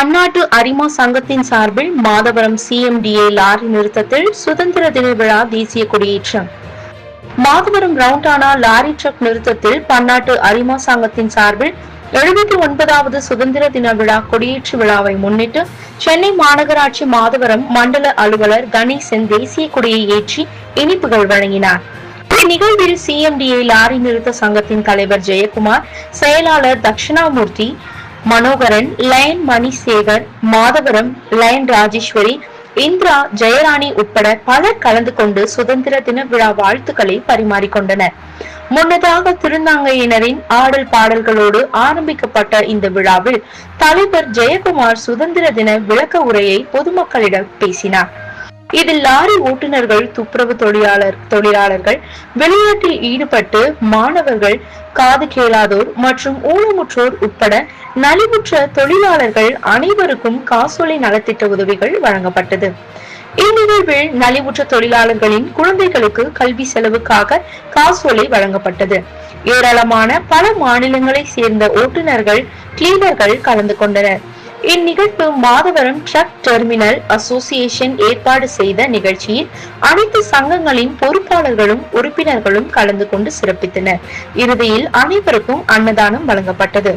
தமிழ்நாட்டு அரிமா சங்கத்தின் சார்பில் மாதவரம் சிஎம்டிஏ லாரி நிறுத்தத்தில் சுதந்திர தின விழா தேசிய கொடியேற்றம். மாதவரம் ரவுண்டானா லாரி ட்ரக் நிறுத்தத்தில் பன்னாட்டு அரிமா சங்கத்தின் சார்பில் எழுபத்தி ஒன்பதாவது சுதந்திர தின விழா கொடியேற்று விழாவை முன்னிட்டு சென்னை மாநகராட்சி மாதவரம் மண்டல அலுவலர் கணேசன் தேசிய கொடியை ஏற்றி இனிப்புகள் வழங்கினார். இந்நிகழ்வில் சிஎம்டிஏ லாரி நிறுத்த சங்கத்தின் தலைவர் ஜெயக்குமார் செயலாளர் தட்சிணாமூர்த்தி மனோகரன் லயன் மணிசேகர் மாதவரம் லயன் ராஜேஸ்வரி இந்திரா ஜெயராணி உட்பட பலர் கலந்து கொண்டு சுதந்திர தின விழா வாழ்த்துக்களை பரிமாறிக்கொண்டனர். முன்னதாக திருநங்கையினரின் ஆடல் பாடல்களோடு ஆரம்பிக்கப்பட்ட இந்த விழாவில் தலைவர் ஜெயக்குமார் சுதந்திர தின விளக்க உரையை பொதுமக்களிடம் பேசினார். இதில் லாரி ஓட்டுநர்கள் துப்புரவு தொழிலாளர் தொழிலாளர்கள் விளையாட்டில் ஈடுபட்டு மாணவர்கள் காது கேளாதோர் மற்றும் ஊனமுற்றோர் உட்பட நலிவுற்ற தொழிலாளர்கள் அனைவருக்கும் காசோலை நலத்திட்ட உதவிகள் வழங்கப்பட்டது. இந்நிகழ்வில் நலிவுற்ற தொழிலாளர்களின் குழந்தைகளுக்கு கல்வி செலவுக்காக காசோலை வழங்கப்பட்டது. ஏராளமான பல மாநிலங்களை சேர்ந்த ஓட்டுநர்கள் கிளீனர்கள் கலந்து கொண்டனர். இந்நிகழ்வு மாதவரம் ட்ரக் டெர்மினல் அசோசியேஷன் ஏற்பாடு செய்த நிகழ்ச்சியில் அனைத்து சங்கங்களின் பொறுப்பாளர்களும் உறுப்பினர்களும் கலந்து கொண்டு சிறப்பித்தனர். இறுதியில் அனைவருக்கும் அன்னதானம் வழங்கப்பட்டது.